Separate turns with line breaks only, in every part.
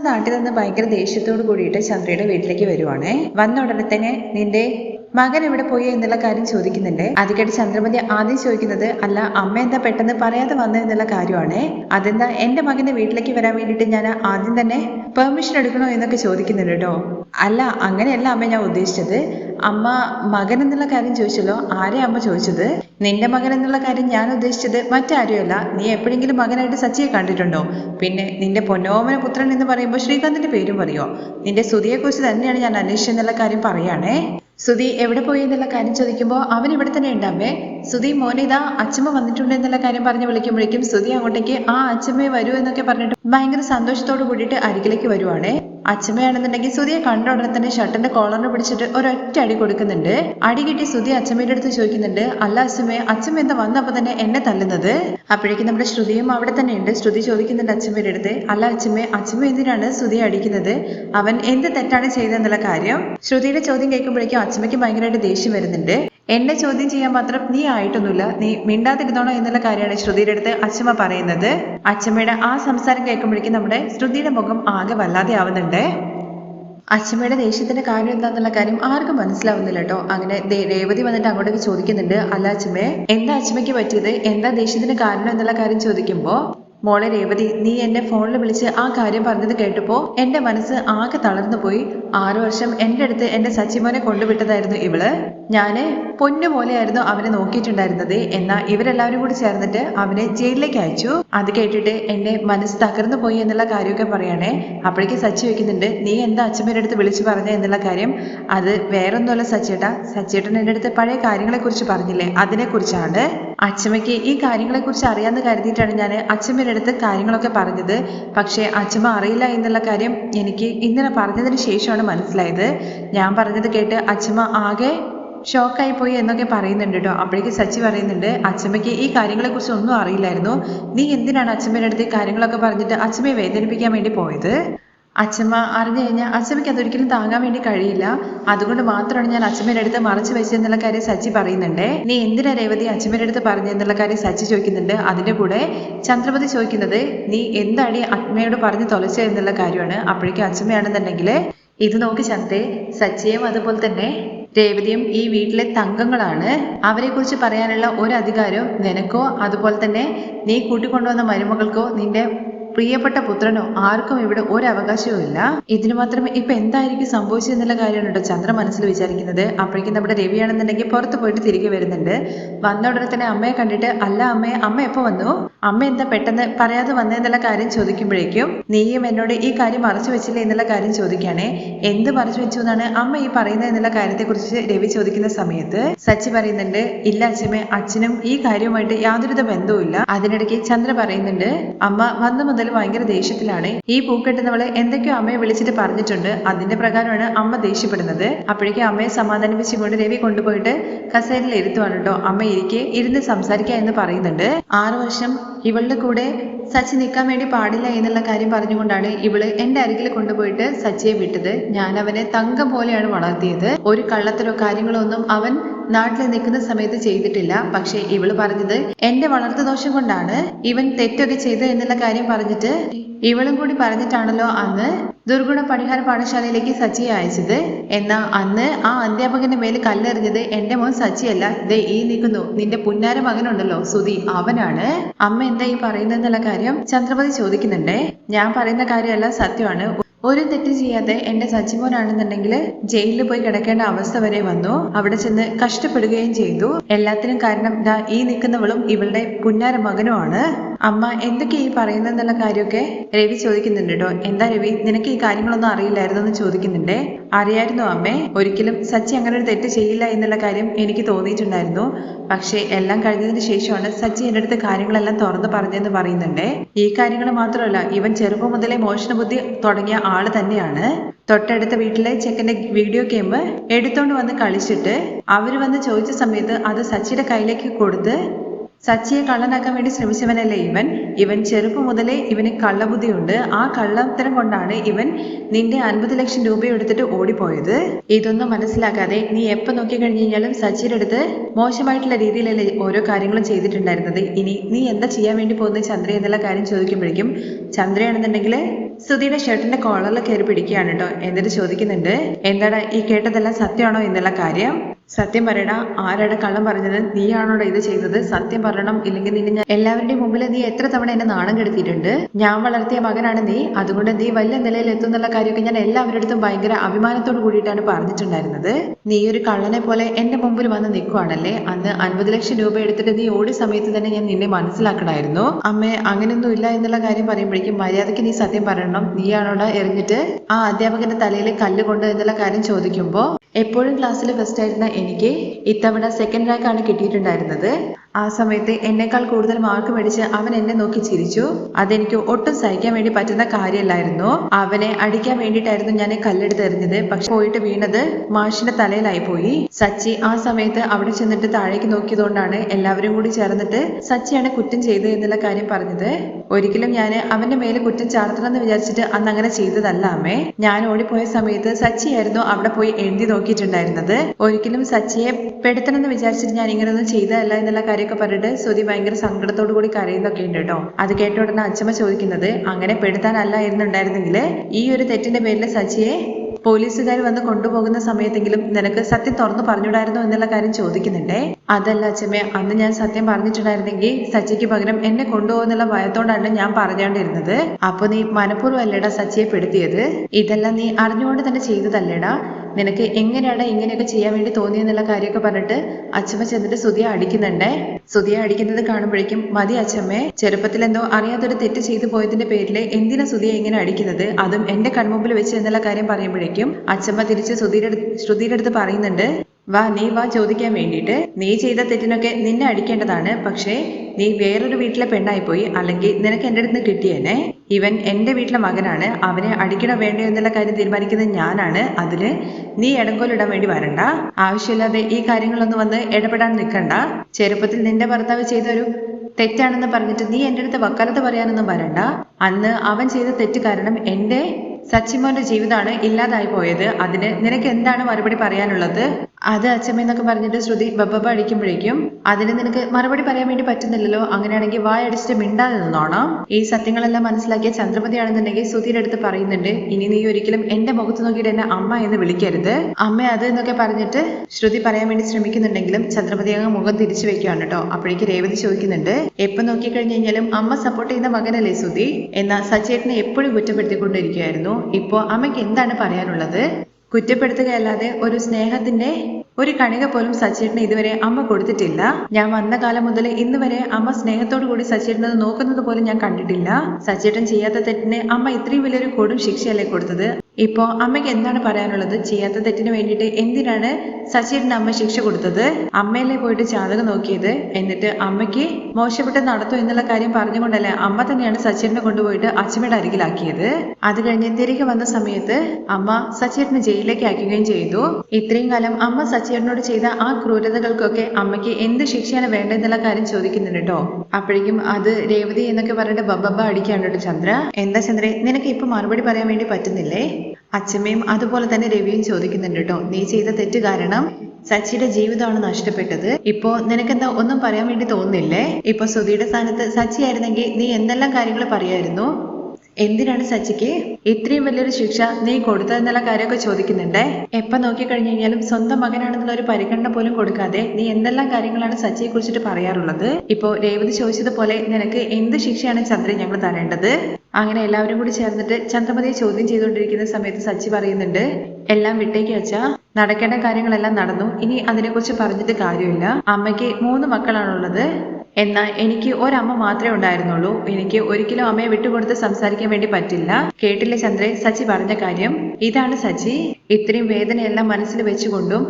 നാട്ടിൽ നിന്ന് ഭയങ്കര ദേഷ്യത്തോട് കൂടിയിട്ട് ചന്ദ്രയുടെ വീട്ടിലേക്ക് വരുവാണേ. വന്ന ഉടനെ തന്നെ നിന്റെ മകൻ എവിടെ പോയി എന്നുള്ള കാര്യം ചോദിക്കുന്നുണ്ട്. അത് കേട്ട് ചന്ദ്രമതി ആദ്യം ചോദിക്കുന്നത് അല്ല അമ്മ എന്താ പെട്ടെന്ന് പറയാതെ വന്നത് എന്നുള്ള കാര്യമാണ്. അതെന്താ എന്റെ മകന്റെ വീട്ടിലേക്ക് വരാൻ വേണ്ടിയിട്ട് ഞാൻ ആദ്യം തന്നെ പെർമിഷൻ എടുക്കണോ എന്നൊക്കെ ചോദിക്കുന്നുണ്ട് കേട്ടോ. അല്ല അങ്ങനെയല്ല അമ്മ ഞാൻ ഉദ്ദേശിച്ചത്. അമ്മ മകൻ എന്നുള്ള കാര്യം ചോദിച്ചല്ലോ. ആരെയാ അമ്മ ചോദിച്ചത്? നിന്റെ മകൻ എന്നുള്ള കാര്യം ഞാൻ ഉദ്ദേശിച്ചത് മറ്റാരുമല്ല നീ എപ്പോഴെങ്കിലും മകനായിട്ട് സച്ചിയെ കണ്ടിട്ടുണ്ടോ? പിന്നെ നിന്റെ പൊന്നോമന പുത്രൻ എന്ന് പറയുമ്പോൾ ശ്രീകാന്തിന്റെ പേരും പറയോ? നിന്റെ സ്തുതിയെക്കുറിച്ച് തന്നെയാണ് ഞാൻ അന്വേഷിച്ചെന്നുള്ള കാര്യം പറയാണേ. സുധി എവിടെ പോയി എന്നുള്ള കാര്യം ചോദിക്കുമ്പോൾ അവൻ ഇവിടെ തന്നെ ഉണ്ടാമേ സുധി മോനെ ഇതാ അച്ഛമ്മ വന്നിട്ടുണ്ട് എന്നുള്ള കാര്യം പറഞ്ഞ് വിളിക്കുമ്പോഴേക്കും സുധി അങ്ങോട്ടേക്ക് ആ അച്ഛമ്മയെ വരൂ എന്നൊക്കെ പറഞ്ഞിട്ട് ഭയങ്കര സന്തോഷത്തോട് കൂടിയിട്ട് അരികിലേക്ക് വരുവാണേ. അച്ഛമ്മയാണെന്നുണ്ടെങ്കിൽ സുധിയെ കണ്ട ഉടനെ തന്നെ ഷർട്ടിന്റെ കോളറിന് പിടിച്ചിട്ട് ഒരൊറ്റ അടി കൊടുക്കുന്നുണ്ട്. അടി കിട്ടി സുധി അച്ഛമ്മയുടെ അടുത്ത് ചോദിക്കുന്നുണ്ട് അല്ല അച്ഛമ്മേ അച്ഛമ്മ എന്താ വന്നപ്പോ തന്നെ എന്നെ തല്ലുന്നത്? അപ്പോഴേക്കും നമ്മുടെ ശ്രുതിയും അവിടെ തന്നെ ഉണ്ട്. ശ്രുതി ചോദിക്കുന്നുണ്ട് അച്ഛമ്മയുടെ അടുത്ത് അല്ല അച്ഛമ്മേ അച്ഛമ്മ എന്തിനാണ് സുധിയെ അടിക്കുന്നത്? അവൻ എന്ത് തെറ്റാണ് ചെയ്തതെന്നുള്ള കാര്യം? ശ്രുതിയുടെ ചോദ്യം കേൾക്കുമ്പോഴേക്കും അച്ഛമ്മയ്ക്ക് ഭയങ്കരമായിട്ട് ദേഷ്യം വരുന്നുണ്ട്. എന്നെ ചോദ്യം ചെയ്യാൻ മാത്രം നീ ആയിട്ടൊന്നുമില്ല. നീ മിണ്ടാതിരുന്നോണോ എന്നുള്ള കാര്യമാണ് ശ്രുതിയുടെ അടുത്ത് അച്ഛമ്മ പറയുന്നത്. അച്ഛമ്മയുടെ ആ സംസാരം കേൾക്കുമ്പോഴേക്കും നമ്മുടെ ശ്രുതിയുടെ മുഖം ആകെ വല്ലാതെ ആവുന്നുണ്ട്. അച്ഛമ്മയുടെ ദേഷ്യത്തിന്റെ കാര്യം എന്താന്നുള്ള കാര്യം ആർക്കും മനസ്സിലാവുന്നില്ല കേട്ടോ. അങ്ങനെ രേവതി വന്നിട്ട് അങ്ങോട്ടേക്ക് ചോദിക്കുന്നുണ്ട്. അല്ല അച്ഛമ്മേ എന്താ അച്ഛമ്മയ്ക്ക് പറ്റിയത്? എന്താ ദേഷ്യത്തിന് കാരണം എന്നുള്ള കാര്യം ചോദിക്കുമ്പോ മോളെ രേവതി നീ എന്നെ ഫോണിൽ വിളിച്ച് ആ കാര്യം പറഞ്ഞത് കേട്ടപ്പോ എന്റെ മനസ്സ് ആകെ തളർന്നു പോയി. ആറു വർഷം എന്റെ അടുത്ത് എന്റെ സച്ചിമോനെ കൊണ്ടുവിട്ടതായിരുന്നു ഇവൾ. ഞാൻ പൊന്നു പോലെയായിരുന്നു അവനെ നോക്കിയിട്ടുണ്ടായിരുന്നത്. എന്നാൽ ഇവരെല്ലാവരും കൂടി ചേർന്നിട്ട് അവനെ ജയിലിലേക്ക് അയച്ചു. അത് കേട്ടിട്ട് എന്റെ മനസ്സ് തകർന്നു പോയി എന്നുള്ള കാര്യമൊക്കെ പറയണേ. അപ്പോഴേക്ക് സച്ചി വെക്കുന്നുണ്ട് നീ എന്താ അച്ഛമ്മയുടെ അടുത്ത് വിളിച്ചു പറഞ്ഞ? എന്നുള്ള കാര്യം. അത് വേറൊന്നുമല്ല സച്ചേട്ടാ. സച്ചേട്ടൻ എന്റെ അടുത്ത് പഴയ കാര്യങ്ങളെ കുറിച്ച് പറഞ്ഞില്ലേ? അതിനെ കുറിച്ചാണ് അച്ഛമ്മയ്ക്ക് ഈ കാര്യങ്ങളെ കുറിച്ച് അറിയാമെന്ന് കരുതിയിട്ടാണ് ഞാൻ അച്ഛമ്മയുടെ അടുത്ത് കാര്യങ്ങളൊക്കെ പറഞ്ഞത്. പക്ഷേ അച്ഛമ്മ അറിയില്ല എന്നുള്ള കാര്യം എനിക്ക് ഇന്നലെ പറഞ്ഞതിന് ശേഷമാണ് മനസ്സിലായത്. ഞാൻ പറഞ്ഞത് കേട്ട് അച്ഛമ്മ ആകെ ഷോക്കായി പോയി എന്നൊക്കെ പറയുന്നുണ്ട് കേട്ടോ. അപ്പോഴേക്ക് സച്ചി പറയുന്നുണ്ട് അച്ഛമ്മയ്ക്ക് ഈ കാര്യങ്ങളെ കുറിച്ച് ഒന്നും അറിയില്ലായിരുന്നു. നീ എന്തിനാണ് അച്ഛമ്മയുടെ അടുത്ത് കാര്യങ്ങളൊക്കെ പറഞ്ഞിട്ട് അച്ഛമ്മയെ വേദനിപ്പിക്കാൻ വേണ്ടി പോയത്? അച്ഛമ്മ അറിഞ്ഞു കഴിഞ്ഞാൽ അച്ഛമ്മയ്ക്ക് അതൊരിക്കലും താങ്ങാൻ വേണ്ടി കഴിയില്ല. അതുകൊണ്ട് മാത്രമാണ് ഞാൻ അച്ഛമ്മയുടെ അടുത്ത് മറച്ചു വെച്ചെന്നുള്ള കാര്യം സച്ചി പറയുന്നുണ്ട്. നീ എന്തിനാ രേവതി അച്ഛമ്മയുടെ അടുത്ത് പറഞ്ഞെന്നുള്ള കാര്യം സച്ചി ചോദിക്കുന്നുണ്ട്. അതിന്റെ കൂടെ ചന്ദ്രപതി ചോദിക്കുന്നത് നീ എന്താടി അച്ഛമ്മയോട് പറഞ്ഞു തൊലച്ച? എന്നുള്ള കാര്യമാണ്. അപ്പോഴേക്കും അച്ഛമ്മയാണെന്നുണ്ടെങ്കിൽ ഇത് നോക്കി ചന്തേ സച്ചിയും അതുപോലെ തന്നെ രേവതിയും ഈ വീട്ടിലെ തങ്കങ്ങളാണ്. അവരെ കുറിച്ച് പറയാനുള്ള ഒരു അധികാരവും നിനക്കോ അതുപോലെ തന്നെ നീ കൂട്ടിക്കൊണ്ടുവന്ന മരുമകൾക്കോ നിന്റെ പ്രിയപ്പെട്ട പുത്രനോ ആർക്കും ഇവിടെ ഒരവകാശവും ഇല്ല. ഇതിന് മാത്രമേ ഇപ്പൊ എന്തായിരിക്കും സംഭവിച്ചെന്നുള്ള കാര്യമാണ് കേട്ടോ ചന്ദ്ര മനസ്സിൽ വിചാരിക്കുന്നത്. അപ്പോഴേക്കും നമ്മുടെ രവിയാണെന്നുണ്ടെങ്കിൽ പുറത്ത് പോയിട്ട് തിരികെ വരുന്നുണ്ട്. വന്ന ഉടനെ തന്നെ അമ്മയെ കണ്ടിട്ട് അല്ല അമ്മയെ അമ്മ എപ്പോ വന്നു? അമ്മ എന്താ പെട്ടെന്ന് പറയാതെ വന്നതെന്നുള്ള കാര്യം ചോദിക്കുമ്പോഴേക്കും നീയും എന്നോട് ഈ കാര്യം മറച്ചു വെച്ചില്ലേ എന്നുള്ള കാര്യം ചോദിക്കുകയാണേ. എന്ത് മറച്ചു വെച്ചു എന്നാണ് അമ്മ ഈ പറയുന്നത് എന്നുള്ള കാര്യത്തെക്കുറിച്ച് രവി ചോദിക്കുന്ന സമയത്ത് സച്ചി പറയുന്നുണ്ട് ഇല്ല അച്ഛമ്മേ അച്ഛനും ഈ കാര്യവുമായിട്ട് യാതൊരുവിധ ബന്ധവുമില്ല. അതിനിടയ്ക്ക് ചന്ദ്ര പറയുന്നുണ്ട് അമ്മ വന്നു മുതൽ ഭയങ്കര ദേഷ്യത്തിലാണ്. ഈ പൂക്കെട്ടുന്നവളെ എന്തൊക്കെയോ അമ്മയെ വിളിച്ചിട്ട് പറഞ്ഞിട്ടുണ്ട്. അതിന്റെ പ്രകാരമാണ് അമ്മ ദേഷ്യപ്പെടുന്നത്. അപ്പോഴേക്കും അമ്മയെ സമാധാനിപ്പിച്ചുകൊണ്ട് രവി കൊണ്ടുപോയിട്ട് കസേരയിൽ ഇരുത്തുവാണ് അമ്മ ഇരിക്കെ ഇരുന്ന് സംസാരിക്കുക എന്ന് പറയുന്നുണ്ട്. ആറു വർഷം ഇവളുടെ കൂടെ സച്ചി നിൽക്കാൻ വേണ്ടി പാടില്ല എന്നുള്ള കാര്യം പറഞ്ഞുകൊണ്ടാണ് ഇവൾ എന്റെ അരികിൽ കൊണ്ടുപോയിട്ട് സച്ചിയെ വിട്ടത്. ഞാൻ അവനെ തങ്കം പോലെയാണ് വളർത്തിയത്. ഒരു കള്ളത്തിലോ കാര്യങ്ങളോ ഒന്നും അവൻ നാട്ടിൽ നിൽക്കുന്ന സമയത്ത് ചെയ്തിട്ടില്ല. പക്ഷെ ഇവൾ പറഞ്ഞത് എന്റെ വളർത്തു ദോഷം കൊണ്ടാണ്. ഇവൻ തെറ്റൊക്കെ ചെയ്തത് എന്നുള്ള കാര്യം പറഞ്ഞിട്ട് ഇവളും കൂടി പറഞ്ഞിട്ടാണല്ലോ അന്ന് ദുർഗുണ പരിഹാര പാഠശാലയിലേക്ക് സച്ചിയെ അയച്ചത്. എന്നാ അന്ന് ആ അധ്യാപകന്റെ മേൽ കല്ലെറിഞ്ഞത് എന്റെ മോൻ സച്ചിയല്ല. ദേ ഈ നിൽക്കുന്നു. നിന്റെ പുന്നാര മകനുണ്ടല്ലോ. സുധി അവനാണ്. അമ്മ എന്താ ഈ പറയുന്നതെന്നുള്ള കാര്യം ചന്ദ്രപതി ചോദിക്കുന്നുണ്ടേ. ഞാൻ പറയുന്ന കാര്യമല്ല സത്യമാണ്. ഒരു തെറ്റ് ചെയ്യാതെ എന്റെ സച്ചിമോനാണെന്നുണ്ടെങ്കിൽ ജയിലിൽ പോയി കിടക്കേണ്ട അവസ്ഥ വരെ വന്നു. അവിടെ ചെന്ന് കഷ്ടപ്പെടുകയും ചെയ്തു. എല്ലാത്തിനും കാരണം ദാ ഈ നിൽക്കുന്നവളും ഇവളുടെ പുന്നാര മകനുമാണ്. അമ്മ എന്തൊക്കെ ഈ പറയുന്നതെന്നുള്ള കാര്യമൊക്കെ രവി ചോദിക്കുന്നുണ്ട് കേട്ടോ. എന്താ രവി നിനക്ക് ഈ കാര്യങ്ങളൊന്നും അറിയില്ലായിരുന്നു എന്ന് ചോദിക്കുന്നുണ്ട്. അറിയായിരുന്നു അമ്മേ. ഒരിക്കലും സച്ചി അങ്ങനെ ഒരു തെറ്റ് ചെയ്യില്ല എന്നുള്ള കാര്യം എനിക്ക് തോന്നിയിട്ടുണ്ടായിരുന്നു. പക്ഷേ എല്ലാം കഴിഞ്ഞതിന് ശേഷമാണ് സച്ചി എന്റെ അടുത്ത് കാര്യങ്ങളെല്ലാം തുറന്നു പറഞ്ഞതെന്ന് പറയുന്നുണ്ട്. ഈ കാര്യങ്ങൾ മാത്രമല്ല ഇവൻ ചെറുപ്പം മുതലേ മോഷണ ബുദ്ധി തുടങ്ങിയ ആൾ തന്നെയാണ്. തൊട്ടടുത്ത വീട്ടിലെ ചെക്കന്റെ വീഡിയോ ഗെയിം എടുത്തോണ്ട് വന്ന് കളിച്ചിട്ട് അവർ വന്ന് ചോദിച്ച സമയത്ത് അത് സച്ചിയുടെ കയ്യിലേക്ക് കൊടുത്ത് സച്ചിയെ കള്ളനാക്കാൻ വേണ്ടി ശ്രമിച്ചവനല്ലേ ഇവൻ? ഇവൻ ചെറുപ്പം മുതലേ ഇവന് കള്ളബുദ്ധിയുണ്ട്. ആ കള്ളത്തരം കൊണ്ടാണ് ഇവൻ നിന്റെ അൻപത് ലക്ഷം രൂപ എടുത്തിട്ട് ഓടിപ്പോയത്. ഇതൊന്നും മനസ്സിലാക്കാതെ നീ എപ്പ നോക്കി കഴിഞ്ഞു കഴിഞ്ഞാലും സച്ചിയുടെ അടുത്ത് മോശമായിട്ടുള്ള രീതിയിലല്ലേ ഓരോ കാര്യങ്ങളും ചെയ്തിട്ടുണ്ടായിരുന്നത്. ഇനി നീ എന്താ ചെയ്യാൻ വേണ്ടി പോകുന്നത് ചന്ദ്ര എന്നുള്ള കാര്യം ചോദിക്കുമ്പോഴേക്കും ചന്ദ്രയാണെന്നുണ്ടെങ്കിൽ സുധിയുടെ ഷർട്ടിന്റെ കോളറിൽ കയറി പിടിക്കുകയാണ് കേട്ടോ എന്നിട്ട് ചോദിക്കുന്നുണ്ട് എന്താണ് ഈ കേട്ടതെല്ലാം സത്യമാണോ എന്നുള്ള കാര്യം? സത്യം പറയടാ ആരാണ് കള്ളം പറഞ്ഞത്? നീയാണോടാ ഇത് ചെയ്തത്? സത്യം പറയണം ഇല്ലെങ്കിൽ നിന്നെ ഞാൻ എല്ലാവരുടെയും മുമ്പിൽ നീ എത്ര തവണ എന്നെ നാണം കെടുത്തിയിട്ടുണ്ട്? ഞാൻ വളർത്തിയ മകനാണ് നീ. അതുകൊണ്ട് നീ വലിയ നിലയിൽ എത്തുന്നുള്ള കാര്യമൊക്കെ ഞാൻ എല്ലാവരുടെ അടുത്തും ഭയങ്കര അഭിമാനത്തോട് കൂടിയിട്ടാണ് പറഞ്ഞിട്ടുണ്ടായിരുന്നത്. നീ ഒരു കള്ളനെ പോലെ എന്റെ മുമ്പിൽ വന്ന് നിൽക്കുവാണല്ലേ? അന്ന് അൻപത് ലക്ഷം രൂപ എടുത്തിട്ട് നീ ഓടി സമയത്ത് തന്നെ ഞാൻ നിന്നെ മനസ്സിലാക്കണമായിരുന്നു. അമ്മേ അങ്ങനെയൊന്നും ഇല്ല എന്നുള്ള കാര്യം പറയുമ്പോഴേക്കും മര്യാദയ്ക്ക് നീ സത്യം പറയണം. നീയാണോടാ എറിഞ്ഞിട്ട് ആ അധ്യാപകന്റെ തലയിൽ കല്ല് കൊണ്ട് എന്നുള്ള കാര്യം ചോദിക്കുമ്പോ എപ്പോഴും ക്ലാസ്സിൽ ഫസ്റ്റ് ആയിരുന്ന എനിക്ക് ഇത്തവണ സെക്കൻഡ് റാങ്ക് ആണ് കിട്ടിയിട്ടുണ്ടായിരുന്നത്. ആ സമയത്ത് എന്നെക്കാൾ കൂടുതൽ മാർക്ക് മേടിച്ച് അവൻ എന്നെ നോക്കി ചിരിച്ചു. അതെനിക്ക് ഒട്ടും സഹിക്കാൻ വേണ്ടി പറ്റുന്ന കാര്യമല്ലായിരുന്നു. അവനെ അടിക്കാൻ വേണ്ടിയിട്ടായിരുന്നു ഞാൻ കല്ലെടുത്ത് എറിഞ്ഞത്. പക്ഷെ പോയിട്ട് വീണത് മാഷിന്റെ തലയിലായി പോയി. സച്ചി ആ സമയത്ത് അവിടെ ചെന്നിട്ട് താഴേക്ക് നോക്കിയതുകൊണ്ടാണ് എല്ലാവരും കൂടി ചേർന്നിട്ട് സച്ചിയാണ് കുറ്റം ചെയ്തത് എന്നുള്ള കാര്യം പറഞ്ഞത്. ഒരിക്കലും ഞാൻ അവന്റെ മേലെ കുറ്റം ചാർത്തണമെന്ന് വിചാരിച്ചിട്ട് അന്ന് അങ്ങനെ ചെയ്തതല്ല അമ്മേ. ഞാൻ ഓടിപ്പോയ സമയത്ത് സച്ചിയായിരുന്നു അവിടെ പോയി എഴുതി നോക്കിയിട്ടുണ്ടായിരുന്നത്. ഒരിക്കലും സച്ചിയെ പെടുത്തണമെന്ന് വിചാരിച്ചിട്ട് ഞാൻ ഇങ്ങനെയൊന്നും ചെയ്തതല്ല എന്നുള്ള കാര്യമൊക്കെ പറഞ്ഞിട്ട് ശ്രുതി ഭയങ്കര സങ്കടത്തോടു കൂടി കരയുന്നൊക്കെ ഉണ്ട് കേട്ടോ. അത് കേട്ട ഉടനെ അച്ഛമ്മ ചോദിക്കുന്നത് അങ്ങനെ പെടുത്താനല്ല എന്നുണ്ടായിരുന്നെങ്കിൽ ഈ ഒരു തെറ്റിന്റെ പേരിൽ സച്ചിയെ പോലീസുകാർ വന്ന് കൊണ്ടുപോകുന്ന സമയത്തെങ്കിലും നിനക്ക് സത്യം തുറന്നു പറഞ്ഞുകൂടായിരുന്നോ എന്നുള്ള കാര്യം ചോദിക്കുന്നുണ്ടേ? അതല്ല അച്ഛമ്മേ അന്ന് ഞാൻ സത്യം പറഞ്ഞിട്ടുണ്ടായിരുന്നെങ്കിൽ സച്ചിക്ക് പകരം എന്നെ കൊണ്ടുപോകുന്നുള്ള ഭയത്തോടാണ് ഞാൻ പറഞ്ഞുകൊണ്ടിരുന്നത്. അപ്പൊ നീ മനഃപൂർവം അല്ലേടാ സച്ചിയെ പെടുത്തിയത്? ഇതെല്ലാം നീ അറിഞ്ഞുകൊണ്ട് തന്നെ ചെയ്തതല്ലേടാ? നിനക്ക് എങ്ങനെയാണ് ഇങ്ങനെയൊക്കെ ചെയ്യാൻ വേണ്ടി തോന്നിയെന്നുള്ള കാര്യമൊക്കെ പറഞ്ഞിട്ട് അച്ഛമ്മ ചെന്നിട്ട് സുതിയെ അടിക്കുന്നുണ്ടേ. സുതിയെ അടിക്കുന്നത് കാണുമ്പോഴേക്കും മതി അച്ഛമ്മേ ചെറുപ്പത്തിൽ എന്തോ അറിയാത്തൊരു തെറ്റ് ചെയ്തു പോയതിന്റെ പേരിൽ എന്തിനാ സുതിയെ ഇങ്ങനെ അടിക്കുന്നത്? അതും എന്റെ കൺമുമ്പിൽ വെച്ച് എന്നുള്ള കാര്യം പറയുമ്പോഴേക്കും അച്ഛമ്മ തിരിച്ച് അടുത്ത് ശ്രുതിയുടെ അടുത്ത് പറയുന്നുണ്ട് വാ നീ വാ ചോദിക്കാൻ വേണ്ടിയിട്ട്. നീ ചെയ്ത തെറ്റിനൊക്കെ നിന്നെ അടിക്കേണ്ടതാണ്. പക്ഷേ നീ വേറൊരു വീട്ടിലെ പെണ്ണായിപ്പോയി അല്ലെങ്കിൽ നിനക്ക് എന്റെ അടുത്ത് കിട്ടിയേനെ. ഇവൻ എന്റെ വീട്ടിലെ മകനാണ് അവനെ അടിക്കണോ വേണ്ടയോ എന്നുള്ള കാര്യം തീരുമാനിക്കുന്നത് ഞാനാണ്. അതിൽ നീ ഇടങ്കോലിടാൻ വേണ്ടി വരണ്ട. ആവശ്യമില്ലാതെ ഈ കാര്യങ്ങളൊന്നും വന്ന് ഇടപെടാൻ നിൽക്കണ്ട. ചെറുപ്പത്തിൽ നിന്റെ ഭർത്താവ് ചെയ്ത ഒരു തെറ്റാണെന്ന് പറഞ്ഞിട്ട് നീ എന്റെ അടുത്ത് വക്കാലത്ത് പറയാനൊന്നും വരണ്ട. അന്ന് അവൻ ചെയ്ത തെറ്റ് കാരണം എന്റെ സച്ചിമോന്റെ ജീവിതമാണ് ഇല്ലാതായി പോയത്. അതിന് നിനക്ക് എന്താണ് മറുപടി പറയാനുള്ളത്? അത് അച്ഛമ്മ എന്നൊക്കെ പറഞ്ഞിട്ട് ശ്രുതി ബബ്ബബ അടിക്കുമ്പോഴേക്കും അതിന് നിനക്ക് മറുപടി പറയാൻ വേണ്ടി പറ്റുന്നില്ലല്ലോ. അങ്ങനെയാണെങ്കിൽ വായടിച്ചിട്ട് മിണ്ടാതെ നിന്നോണോ? ഈ സത്യങ്ങളെല്ലാം മനസ്സിലാക്കിയ ചന്ദ്രമതിയാണെന്നുണ്ടെങ്കിൽ ശ്രുതിയുടെ അടുത്ത് പറയുന്നുണ്ട് ഇനി നീ ഒരിക്കലും എന്റെ മുഖത്ത് നോക്കിയിട്ട് എന്നെ അമ്മ എന്ന് വിളിക്കരുത്. അമ്മ അത് എന്നൊക്കെ പറഞ്ഞിട്ട് ശ്രുതി പറയാൻ വേണ്ടി ശ്രമിക്കുന്നുണ്ടെങ്കിലും ചന്ദ്രമതി അങ്ങ് മുഖം തിരിച്ചു വെക്കുകയാണ് കേട്ടോ. അപ്പോഴേക്ക് രേവതി ചോദിക്കുന്നുണ്ട് എപ്പൊ നോക്കിക്കഴിഞ്ഞു കഴിഞ്ഞാലും അമ്മ സപ്പോർട്ട് ചെയ്യുന്ന മകനല്ലേ ശ്രുതി? എന്നാൽ സച്ചേട്ടനെ എപ്പോഴും കുറ്റപ്പെടുത്തിക്കൊണ്ടിരിക്കുകയായിരുന്നു. ഇപ്പോ അമ്മയ്ക്ക് എന്താണ് പറയാനുള്ളത്? കുറ്റപ്പെടുത്തുകയല്ലാതെ ഒരു സ്നേഹത്തിന്റെ ഒരു കണിക പോലും സച്ചേട്ടന് ഇതുവരെ അമ്മ കൊടുത്തിട്ടില്ല. ഞാൻ വന്ന കാലം മുതൽ ഇന്ന് വരെ അമ്മ സ്നേഹത്തോടു കൂടി സച്ചേട്ടനത് നോക്കുന്നത് പോലും ഞാൻ കണ്ടിട്ടില്ല. സച്ചേട്ടൻ ചെയ്യാത്ത തെറ്റിന് അമ്മ ഇത്രയും വലിയൊരു കൊടും ശിക്ഷയല്ലേ കൊടുത്തത്? ഇപ്പോ അമ്മയ്ക്ക് എന്താണ് പറയാനുള്ളത്? ചെയ്യാത്ത തെറ്റിന് വേണ്ടിയിട്ട് എന്തിനാണ് സച്ചേട്ടന് അമ്മ ശിക്ഷ കൊടുത്തത്? അമ്മയല്ലേ പോയിട്ട് ജാതകം നോക്കിയത്? എന്നിട്ട് അമ്മയ്ക്ക് മോശപ്പെട്ട് നടത്തും എന്നുള്ള കാര്യം പറഞ്ഞുകൊണ്ടല്ലേ അമ്മ തന്നെയാണ് സച്ചിനെ കൊണ്ടുപോയിട്ട് അച്ഛമ്മയുടെ അരികിലാക്കിയത്? അത് കഴിഞ്ഞ് തിരികെ വന്ന സമയത്ത് അമ്മ സച്ചിനെ ജയിലിലേക്ക് അയക്കുകയും ചെയ്തു. ഇത്രയും കാലം അമ്മ സച്ചിനോട് ചെയ്ത ആ ക്രൂരതകൾക്കൊക്കെ അമ്മയ്ക്ക് എന്ത് ശിക്ഷയാണ് വേണ്ടതെന്നുള്ള കാര്യം ചോദിക്കുന്നുണ്ട് കേട്ടോ. അപ്പോഴേക്കും അത് രേവതി എന്നൊക്കെ പറഞ്ഞിട്ട് ബബ്ബ അടിക്കാണ് കേട്ടോ ചന്ദ്ര. എന്താ ചന്ദ്രേ നിനക്ക് ഇപ്പൊ മറുപടി പറയാൻ വേണ്ടി പറ്റുന്നില്ലേ? അച്ഛമ്മയും അതുപോലെ തന്നെ രവിയും ചോദിക്കുന്നുണ്ട് കേട്ടോ നീ ചെയ്ത തെറ്റ് കാരണം സച്ചിയുടെ ജീവിതമാണ് നഷ്ടപ്പെട്ടത്. ഇപ്പോ നിനക്കെന്താ ഒന്നും പറയാൻ വേണ്ടി തോന്നുന്നില്ലേ? ഇപ്പൊ സുധിയുടെ സ്ഥാനത്ത് സച്ചി ആയിരുന്നെങ്കിൽ നീ എന്തെല്ലാം കാര്യങ്ങൾ പറയായിരുന്നു? എന്തിനാണ് സച്ചിക്ക് ഇത്രയും വലിയൊരു ശിക്ഷ നീ കൊടുത്തതെന്നുള്ള കാര്യമൊക്കെ ചോദിക്കുന്നുണ്ടേ? എപ്പോ നോക്കിക്കഴിഞ്ഞു കഴിഞ്ഞാലും സ്വന്തം മകനാണെന്നുള്ള ഒരു പരിഗണന പോലും കൊടുക്കാതെ നീ എന്തെല്ലാം കാര്യങ്ങളാണ് സച്ചിയെ കുറിച്ചിട്ട് പറയാറുള്ളത്? ഇപ്പോ രേവതി ചോദിച്ചതുപോലെ നിനക്ക് എന്ത് ശിക്ഷയാണ് ചന്ദ്രൻ ഞങ്ങൾ തരേണ്ടത്? അങ്ങനെ എല്ലാവരും കൂടി ചേർന്നിട്ട് ചന്ദ്രമതിയെ ചോദ്യം ചെയ്തുകൊണ്ടിരിക്കുന്ന സമയത്ത് സച്ചി പറയുന്നുണ്ട് എല്ലാം വിട്ടേക്ക് വെച്ചാ നടക്കേണ്ട കാര്യങ്ങളെല്ലാം നടന്നു. ഇനി അതിനെക്കുറിച്ച് പറഞ്ഞിട്ട് കാര്യമില്ല. അമ്മയ്ക്ക് മൂന്ന് മക്കളാണുള്ളത്. എന്നാൽ എനിക്ക് ഒരമ്മ മാത്രമേ ഉണ്ടായിരുന്നുള്ളൂ. എനിക്ക് ഒരിക്കലും അമ്മയെ വിട്ടുകൊടുത്ത് സംസാരിക്കാൻ വേണ്ടി പറ്റില്ല. കേട്ടില്ല ചന്ദ്രേ സച്ചി പറഞ്ഞ കാര്യം ഇതാണ് സച്ചി. ഇത്രയും വേദനയെല്ലാം മനസ്സിൽ വെച്ചുകൊണ്ടും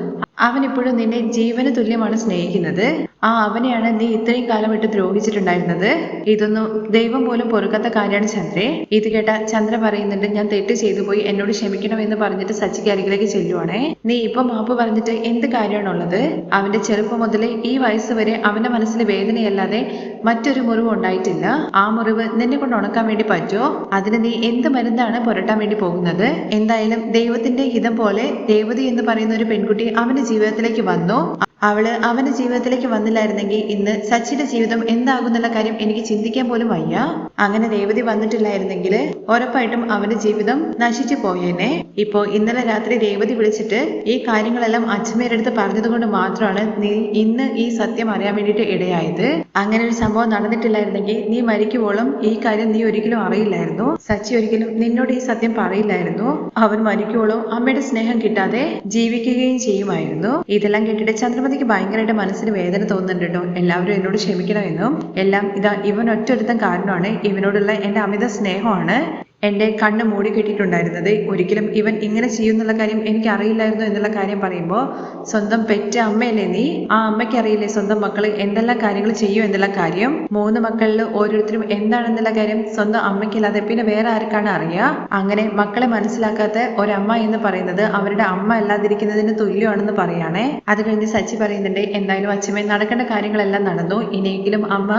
അവൻ ഇപ്പോഴും നിന്നെ ജീവന് തുല്യമാണ് സ്നേഹിക്കുന്നത്. ആ അവനെയാണ് നീ ഇത്രയും കാലം വിട്ട് ദ്രോഹിച്ചിട്ടുണ്ടായിരുന്നത്. ഇതൊന്നും ദൈവം പോലും പൊറുക്കാത്ത കാര്യമാണ് ചന്ദ്രേ. ഇത് കേട്ട ചന്ദ്ര പറയുന്നുണ്ട് ഞാൻ തെറ്റ് ചെയ്തു പോയി എന്നോട് ക്ഷമിക്കണം എന്ന് പറഞ്ഞിട്ട് സച്ചിക്ക് അരികിലേക്ക് ചെല്ലുവാണേ. നീ ഇപ്പൊ മാപ്പ് പറഞ്ഞിട്ട് എന്ത് കാര്യമാണുള്ളത്? അവന്റെ ചെറുപ്പം മുതൽ ഈ വയസ്സ് വരെ അവന്റെ മനസ്സിൽ വേദനയല്ലാതെ മറ്റൊരു മുറിവ് ഉണ്ടായിട്ടില്ല. ആ മുറിവ് നിന്നെ കൊണ്ട് ഉണക്കാൻ വേണ്ടി പറ്റുമോ? അതിന് നീ എന്ത് മരുന്നാണ് പുരട്ടാൻ വേണ്ടി പോകുന്നത്? എന്തായാലും ദൈവത്തിന്റെ ഹിതം പോലെ ദേവതി എന്ന് പറയുന്ന ഒരു പെൺകുട്ടി അവന്റെ ജീവിതത്തിലേക്ക് വന്നു? അവൾ അവന്റെ ജീവിതത്തിലേക്ക് വന്നില്ലായിരുന്നെങ്കിൽ ഇന്ന് സച്ചിന്റെ ജീവിതം എന്താകുന്നുള്ള കാര്യം എനിക്ക് ചിന്തിക്കാൻ പോലും വയ്യ. അങ്ങനെ രേവതി വന്നിട്ടില്ലായിരുന്നെങ്കിൽ ഉറപ്പായിട്ടും അവന്റെ ജീവിതം നശിച്ചു പോയേനെ. ഇപ്പോ ഇന്നലെ രാത്രി രേവതി വിളിച്ചിട്ട് ഈ കാര്യങ്ങളെല്ലാം അച്ഛമേരെടുത്ത് അടുത്ത് പറഞ്ഞത് കൊണ്ട് മാത്രമാണ് നീ ഇന്ന് ഈ സത്യം അറിയാൻ വേണ്ടിയിട്ട് ഇടയായത്. അങ്ങനെ ഒരു സംഭവം നടന്നിട്ടില്ലായിരുന്നെങ്കിൽ നീ മരിക്കുവോളം ഈ കാര്യം നീ ഒരിക്കലും അറിയില്ലായിരുന്നു. സച്ചി ഒരിക്കലും നിന്നോട് ഈ സത്യം പറയില്ലായിരുന്നു. അവൻ മരിക്കുവോളം അമ്മയുടെ സ്നേഹം കിട്ടാതെ ജീവിക്കുകയും ചെയ്യുമായിരുന്നു. ഇതെല്ലാം കേട്ടിട്ട് ചന്ദ്രമതിക്ക് ഭയങ്കരമായിട്ട് മനസ്സിന് വേദന തോന്നുന്നുണ്ട് കേട്ടോ. എല്ലാവരും എന്നോട് ക്ഷമിക്കണമെന്നും എല്ലാം ഇതാ ഇവൻ ഒറ്റൊരുത്തൻ കാരണമാണ്. ഇവനോടുള്ള എന്റെ അമിത സ്നേഹമാണ്. എന്റെ കണ്ണ് മൂടി കെട്ടിയിട്ടുണ്ടായിരുന്നത് ഒരിക്കലും ഇവൻ ഇങ്ങനെ ചെയ്യുന്നുള്ള കാര്യം എനിക്ക് അറിയില്ലായിരുന്നു എന്നുള്ള കാര്യം പറയുമ്പോൾ സ്വന്തം പെറ്റ അമ്മയല്ലേ നീ? ആ അമ്മയ്ക്ക് അറിയില്ലേ സ്വന്തം മക്കൾ എന്തെല്ലാം കാര്യങ്ങൾ ചെയ്യും എന്നുള്ള കാര്യം? മൂന്ന് മക്കളിൽ ഓരോരുത്തരും എന്താണെന്നുള്ള കാര്യം സ്വന്തം അമ്മയ്ക്കല്ലാതെ പിന്നെ വേറെ ആർക്കാണ് അറിയുക? അങ്ങനെ മക്കളെ മനസ്സിലാക്കാത്ത ഒരമ്മ എന്ന് പറയുന്നത് അവരുടെ അമ്മ അല്ലാതിരിക്കുന്നതിന് തുല്യമാണെന്ന് പറയുകയാണേ. അത് കഴിഞ്ഞ് സച്ചി പറയുന്നുണ്ട് എന്തായാലും അച്ഛമ്മ നടക്കേണ്ട കാര്യങ്ങളെല്ലാം നടന്നു. ഇനിയെങ്കിലും അമ്മ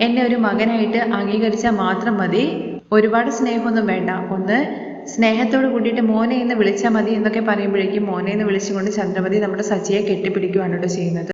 എന്നെ ഒരു മകനായിട്ട് അംഗീകരിച്ചാൽ മാത്രം മതി. ഒരുപാട് സ്നേഹമൊന്നും വേണ്ട. ഒന്ന് സ്നേഹത്തോട് കൂടിയിട്ട് മോനെ എന്ന് വിളിച്ചാൽ മതി എന്നൊക്കെ പറയുമ്പോഴേക്കും മോനെ എന്ന് വിളിച്ചുകൊണ്ട് ചന്ദ്രമതി നമ്മുടെ സച്ചിയെ കെട്ടിപ്പിടിക്കുകയാണ് കേട്ടോ ചെയ്യുന്നത്.